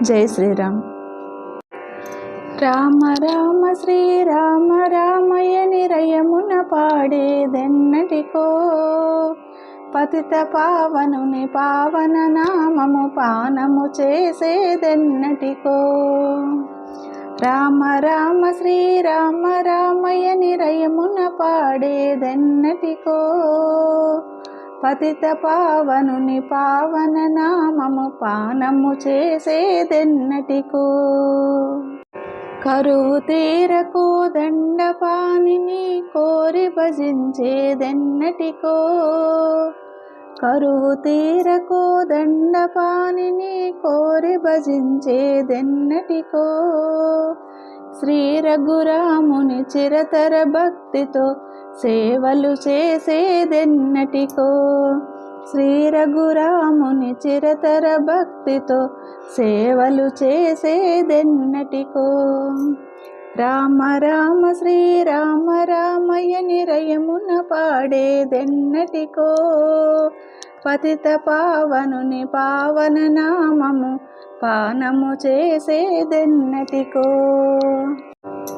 జై శ్రీరామ్. రామ రామ శ్రీరామ రామయ నిరయమున పాడేదెన్నటికో పతిత పావనుని పావన నామము పానము చేసేదెన్నటికో. రామ రామ శ్రీరామ రామయ నిరయమున పాడేదెన్నటికో పతిత పావనుని పావన నామము పానము చేసేదెన్నటికో. కరువు తీరకు దండపానిని కోరి భజించేదెన్నటికో. కరువు తీరకు దండపానిని కోరి భజించేదెన్నటికో. శ్రీ రఘురాముని చిరతర భక్తితో సేవలు చేసేదెన్నటికో శ్రీ రఘురాముని చిరతర భక్తితో సేవలు చేసేదెన్నటికో. రామ రామ శ్రీరామ రామయ నిరయమున పాడేదెన్నటికో. పతిత పావనుని పావన నామము పానము చేసేదెన్నటికో.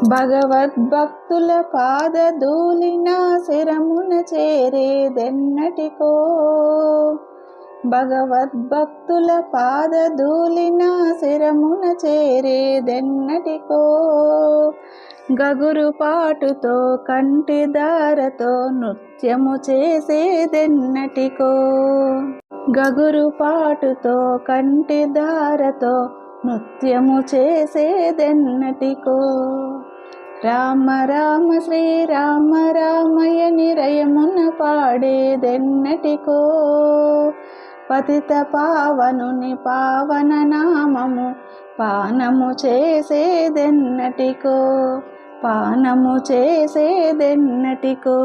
భగవద్భక్తుల పాదధూలిన శిరమున చేరేదెన్నటికో. భగవద్భక్తుల పాదధూలిన శిరమున చేరేదెన్నటికో. గగురు పాటుతో కంటి దారతో నృత్యము చేసేదెన్నటికో. గగురు పాటుతో కంటి దారతో నృత్యము చేసేదెన్నటికో. రామ రామ శ్రీరామ రామయ నిరయమున పాడేదెన్నటికో. పతిత పావనుని పావన నామము పానము చేసేదెన్నటికో. పానము చేసేదెన్నటికో.